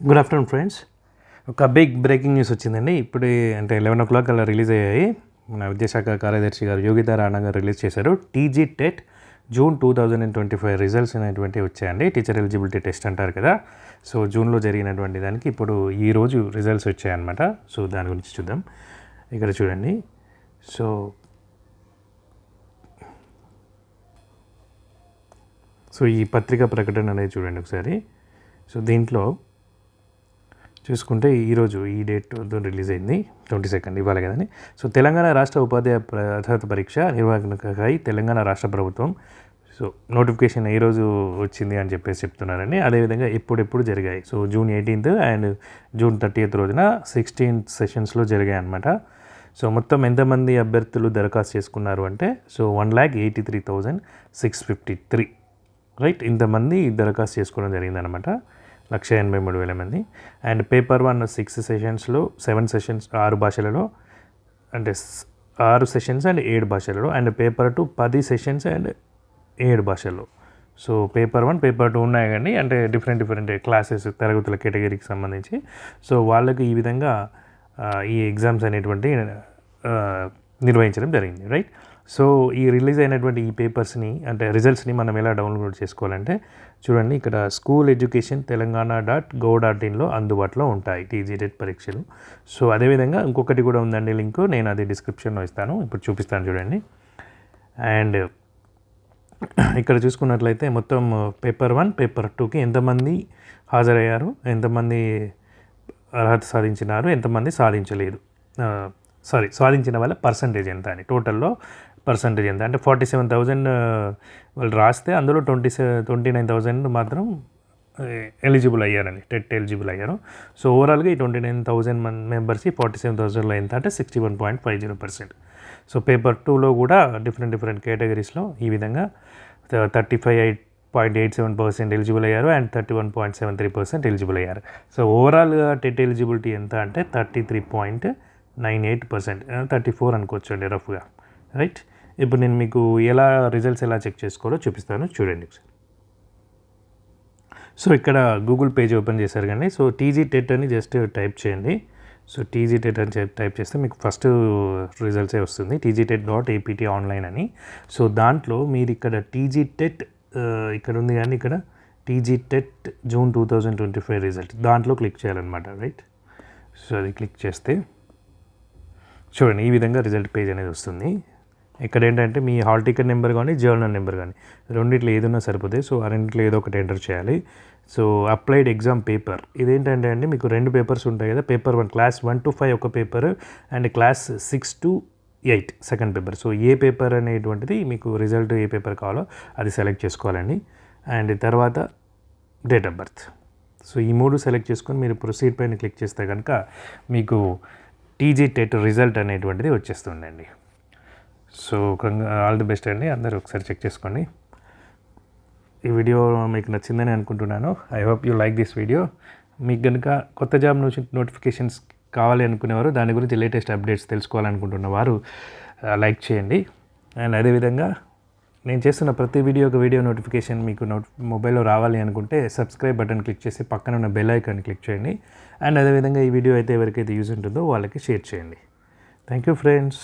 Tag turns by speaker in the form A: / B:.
A: Good afternoon friends ఒక big breaking news వచ్చిందండి. ఇప్పుడు అంటే లెవెన్ ఓ క్లాక్ అలా రిలీజ్ అయ్యాయి. మన విద్యాశాఖ కార్యదర్శి గారు యోగితా రాణా గారు రిలీజ్ చేశారు. TG TET June two thousand and twenty five results అనేటువంటివి వచ్చాయండి. టీచర్ ఎలిజిబిలిటీ టెస్ట్ అంటారు కదా. సో జూన్లో జరిగినటువంటి దానికి ఇప్పుడు ఈరోజు రిజల్ట్స్ వచ్చాయన్నమాట. సో దాని గురించి చూద్దాం. ఇక్కడ చూడండి. సో సో ఈ పత్రికా ప్రకటన అనేది చూడండి ఒకసారి. సో దీంట్లో చూసుకుంటే ఈరోజు ఈ డేట్ రిలీజ్ అయింది ట్వంటీ సెకండ్ ఇవ్వాలి కదండి. సో తెలంగాణ రాష్ట్ర ఉపాధ్యాయ ప్ర- అర్హత పరీక్ష నిర్వహణకై తెలంగాణ రాష్ట్ర ప్రభుత్వం సో నోటిఫికేషన్ ఈ రోజు వచ్చింది అని చెప్పేసి చెప్తున్నారండి. అదేవిధంగా ఎప్పుడెప్పుడు జరిగాయి? So June eighteenth and June thirtieth రోజున సిక్స్టీన్త్ సెషన్స్లో జరిగాయి అనమాట సో మొత్తం ఎంతమంది అభ్యర్థులు దరఖాస్తు చేసుకున్నారు అంటే so one lakh eighty three thousand six fifty three right? ఇంతమంది దరఖాస్తు చేసుకోవడం జరిగిందనమాట లక్ష ఎనభై మూడు వేల మంది. అండ్ పేపర్ వన్ సిక్స్ సెషన్స్లో సెవెన్ సెషన్స్ ఆరు భాషలలో అంటే ఆరు సెషన్స్ అండ్ ఏడు భాషలలో అండ్ పేపర్ టూ పది సెషన్స్ అండ్ ఏడు భాషల్లో. So paper one paper two ఉన్నాయి కానీ అంటే డిఫరెంట్ డిఫరెంట్ క్లాసెస్ తరగతుల కేటగిరీకి సంబంధించి. సో వాళ్ళకి ఈ విధంగా ఈ ఎగ్జామ్స్ అనేటువంటి నిర్వహించడం జరిగింది రైట్? సో ఈ రిలీజ్ అయినటువంటి ఈ పేపర్స్ని అంటే రిజల్ట్స్ని మనం ఎలా డౌన్లోడ్ చేసుకోవాలంటే చూడండి ఇక్కడ school education Telangana dot gov dot ఇన్లో అందుబాటులో ఉంటాయి టీజీటెట్ పరీక్షలు. సో అదేవిధంగా ఇంకొకటి కూడా ఉందండి లింక్ నేను అది డిస్క్రిప్షన్లో ఇస్తాను ఇప్పుడు చూపిస్తాను చూడండి. అండ్ ఇక్కడ చూసుకున్నట్లయితే మొత్తం పేపర్ వన్ పేపర్ టూకి ఎంతమంది హాజరయ్యారు ఎంతమంది అర్హత సాధించినారు ఎంతమంది సాధించలేదు. సారీ సాధించిన వాళ్ళ పర్సంటేజ్ ఎంత అని. టోటల్లో పర్సంటేజ్ ఎంత అంటే ఫార్టీ సెవెన్ థౌజండ్ వాళ్ళు రాస్తే అందులో ట్వంటీ ట్వంటీ నైన్ థౌజండ్ మాత్రం ఎలిజిబుల్ అయ్యారండి. టెట్ ఎలిజిబుల్ అయ్యారు. సో ఓవరాల్గా ఈ ట్వంటీ నైన్ థౌజండ్ మన్ మెంబర్స్కి ఫార్టీ సెవెన్ థౌజండ్లో ఎంత అంటే sixty one point five zero percent. So paper టూలో కూడా డిఫరెంట్ డిఫరెంట్ కేటగిరీస్లో ఈ విధంగా thirty five eight point eight seven percent eligible అయ్యారు and thirty one point seven three percent eligible అయ్యారు. సో ఓవరాల్గా టెట్ ఎలిజిబిలిటీ ఎంత అంటే thirty three point nine eight percent thirty four అనుకోవచ్చండి రఫ్గా రైట్? ఇప్పుడు నేను మీకు ఎలా రిజల్ట్స్ ఎలా చెక్ చేసుకోవాలో చూపిస్తాను. చూడండి ఒకసారి. సో ఇక్కడ గూగుల్ పేజ్ ఓపెన్ చేశారు కానీ సో టీజీ టెట్ అని జస్ట్ టైప్ చేయండి. సో టీజీ టెట్ అని టైప్ చేస్తే మీకు ఫస్ట్ రిజల్ట్సే వస్తుంది. TG TET dot APT online అని. సో దాంట్లో మీరు ఇక్కడ టీజీ టెట్ uh, ఇక్కడ ఉంది కానీ ఇక్కడ. TG TET June two thousand twenty five result దాంట్లో క్లిక్ చేయాలన్నమాట రైట్ సో అది క్లిక్ చేస్తే చూడండి ఈ విధంగా రిజల్ట్ పేజ్ అనేది వస్తుంది. ఇక్కడ ఏంటంటే మీ హాల్ టికెట్ నెంబర్ కానీ జర్నల్ నెంబర్ కానీ రెండిట్లో ఏదైనా సరిపోతాయి సో ఆ రెండిట్లో ఏదో ఒకటి ఎంటర్ చేయాలి. So applied exam paper. ఇదేంటంటే అండి మీకు రెండు పేపర్స్ ఉంటాయి కదా paper one class one to five ఒక paper and class six to eight second paper. So A paper అనేటువంటిది మీకు రిజల్ట్ ఏ పేపర్ కావాలో అది సెలెక్ట్ చేసుకోవాలండి. అండ్ తర్వాత డేట్ ఆఫ్ బర్త్. సో ఈ మూడు సెలెక్ట్ చేసుకొని మీరు ప్రొసీడ్ పైన క్లిక్ చేస్తే కనుక మీకు టీజీ టెట్ రిజల్ట్ అనేటువంటిది వచ్చేస్తుందండి. సో ఆల్ ది బెస్ట్ అండి. అందరూ ఒకసారి చెక్ చేసుకోండి. ఈ వీడియో మీకు నచ్చిందని అనుకుంటున్నాను. I hope you like this video మీకు కనుక కొత్త జాబ్ నుంచి నోటిఫికేషన్స్ కావాలి అనుకునేవారు దాని గురించి లేటెస్ట్ అప్డేట్స్ తెలుసుకోవాలనుకుంటున్న వారు లైక్ చేయండి. అండ్ అదేవిధంగా నేను చేస్తున్న ప్రతి వీడియో ఒక వీడియో నోటిఫికేషన్ మీకు నోట్ మొబైల్లో రావాలి అనుకుంటే సబ్స్క్రైబ్ బటన్ క్లిక్ చేసి పక్కన ఉన్న బెల్ ఐకాన్ క్లిక్ చేయండి. అండ్ అదేవిధంగా ఈ వీడియో అయితే ఎవరికైతే యూజ్ ఉంటుందో వాళ్ళకి షేర్ చేయండి. Thank you friends